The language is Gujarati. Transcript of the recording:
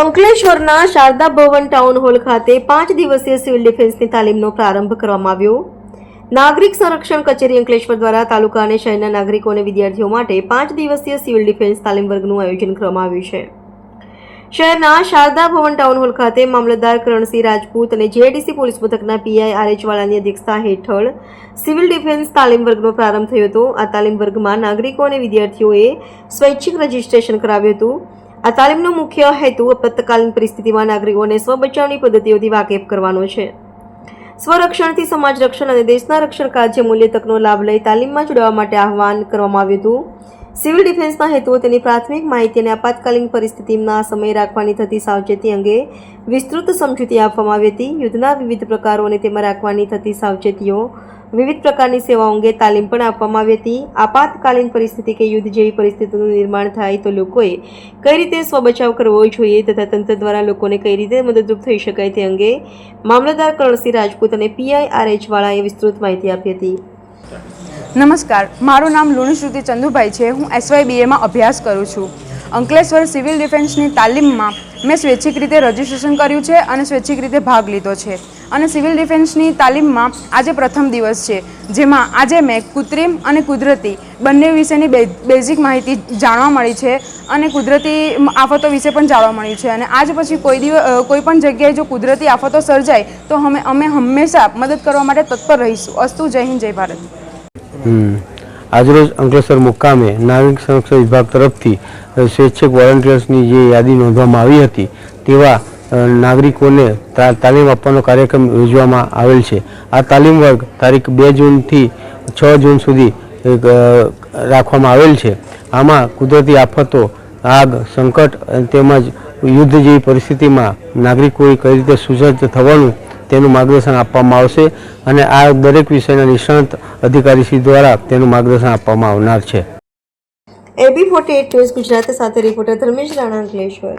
અંકલેશ્વરના શારદા ભવન ટાઉન હોલ ખાતે પાંચ દિવસીય સિવિલ ડિફેન્સની તાલીમનો પ્રારંભ કરવામાં આવ્યો. નાગરિક સંરક્ષણ કચેરી અંકલેશ્વર દ્વારા તાલુકા અને શહેરના નાગરિકો અને વિદ્યાર્થીઓ માટે પાંચ દિવસીય સિવિલ ડિફેન્સ તાલીમ વર્ગનું આયોજન કરવામાં આવ્યું છે. શહેરના શારદા ભવન ટાઉન હોલ ખાતે મામલતદાર કરણસિંહ રાજપૂત અને જેડીસી પોલીસ મથકના પીઆઈ આર એચવાળાની અધ્યક્ષતા હેઠળ સિવિલ ડિફેન્સ તાલીમ વર્ગનો પ્રારંભ થયો હતો. આ તાલીમ વર્ગમાં નાગરિકો અને વિદ્યાર્થીઓએ સ્વૈચ્છિક રજીસ્ટ્રેશન કરાવ્યું હતું. આ તાલીમનો મુખ્ય હેતુ આપત્તકાલીન પરિસ્થિતિમાં નાગરિકોને સ્વબચાવની પદ્ધતિઓથી વાકેફ કરવાનો છે. સ્વરક્ષણથી સમાજ રક્ષણ અને દેશના રક્ષણ કાર્ય મૂલ્ય તકનો લાભ લઈ તાલીમમાં જોડાવા માટે આહવાન કરવામાં આવ્યું હતું. સિવિલ ડિફેન્સના હેતુઓ તેની પ્રાથમિક માહિતી અને આપાતકાલીન પરિસ્થિતિના સમય રાખવાની થતી સાવચેતી અંગે વિસ્તૃત સમજૂતી આપવામાં આવી હતી. યુદ્ધના વિવિધ પ્રકારો અને તેમાં રાખવાની થતી સાવચેતીઓ વિવિધ પ્રકારની સેવાઓ અંગે તાલીમ પણ આપવામાં આવી હતી. આપાતકાલીન પરિસ્થિતિ કે યુદ્ધ જેવી પરિસ્થિતિનું નિર્માણ થાય તો લોકોએ કઈ રીતે સ્વબચાવ કરવો જોઈએ તથા તંત્ર દ્વારા લોકોને કઈ રીતે મદદરૂપ થઈ શકાય તે અંગે મામલતદાર કરણસિંહ રાજપૂત અને પીઆઈઆરએચ વાળાએ વિસ્તૃત માહિતી આપી હતી. નમસ્કાર, મારું નામ લુણુશ્રુતિ ચંદુભાઈ છે. હું એસવાય બીએમાં અભ્યાસ કરું છું. અંકલેશ્વર સિવિલ ડિફેન્સની તાલીમમાં મેં સ્વૈચ્છિક રીતે રજિસ્ટ્રેશન કર્યું છે અને સ્વૈચ્છિક રીતે ભાગ લીધો છે. અને સિવિલ ડિફેન્સની તાલીમમાં આજે પ્રથમ દિવસ છે, જેમાં આજે મેં કૃત્રિમ અને કુદરતી બંને વિશેની બેઝિક માહિતી જાણવા મળી છે અને કુદરતી આફતો વિશે પણ જાણવા મળ્યું છે. અને આજ પછી કોઈ દિવસ કોઈ પણ જગ્યાએ જો કુદરતી આફતો સર્જાય, તો અમે અમે હંમેશા મદદ કરવા માટે તત્પર રહીશું. અસ્તુ, જય હિન્દ, જય ભારત. આજરોજ અંકલેશ્વર મુકામે નાગરિક સંરક્ષણ વિભાગ તરફથી સ્વૈચ્છિક વોલન્ટિયર્સની જે યાદી નોંધવામાં આવી હતી, તેવા નાગરિકોને તાલીમ આપવાનો કાર્યક્રમ યોજવામાં આવેલ છે. આ તાલીમ વર્ગ તારીખ બે જૂનથી છ જૂન સુધી રાખવામાં આવેલ છે. આમાં કુદરતી આફતો, આગ, સંકટ તેમજ યુદ્ધ જેવી પરિસ્થિતિમાં નાગરિકોએ કઈ રીતે સુસજ્જ થવાનું તેનું માર્ગદર્શન આપવામાં આવશે અને આ દરેક વિષયના નિષ્ણાંત અધિકારીશ્રી દ્વારા તેનું માર્ગદર્શન આપવામાં આવનાર છે. AB forty eight news Gujarat સાથે રિપોર્ટર ધર્મેશ રાણા અંકલેશ્વર.